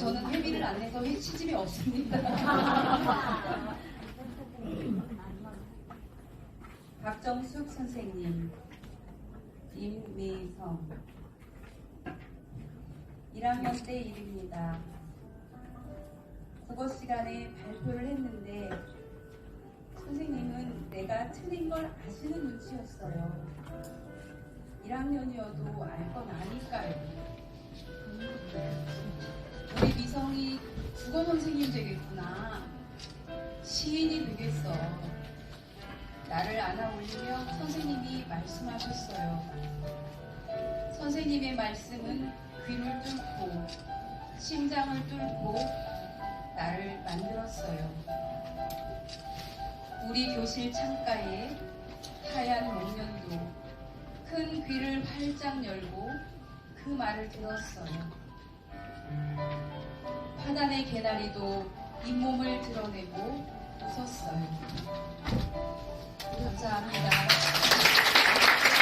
저는 회비를 안 내서 시집이 없습니다. 박정숙 선생님, 임미성 1학년 때 일입니다. 국어 시간에 발표를 했는데 선생님은 내가 틀린 걸 아시는 눈치였어요. 1학년이어도 알 건 아니고 선생님 되겠구나. 시인이 되겠어. 나를 안아 올리며 선생님이 말씀하셨어요. 선생님의 말씀은 귀를 뚫고 심장을 뚫고 나를 만들었어요. 우리 교실 창가에 하얀 목련도 큰 귀를 활짝 열고 그 말을 들었어요. 화단의 개나리도 잇몸을 드러내고 웃었어요.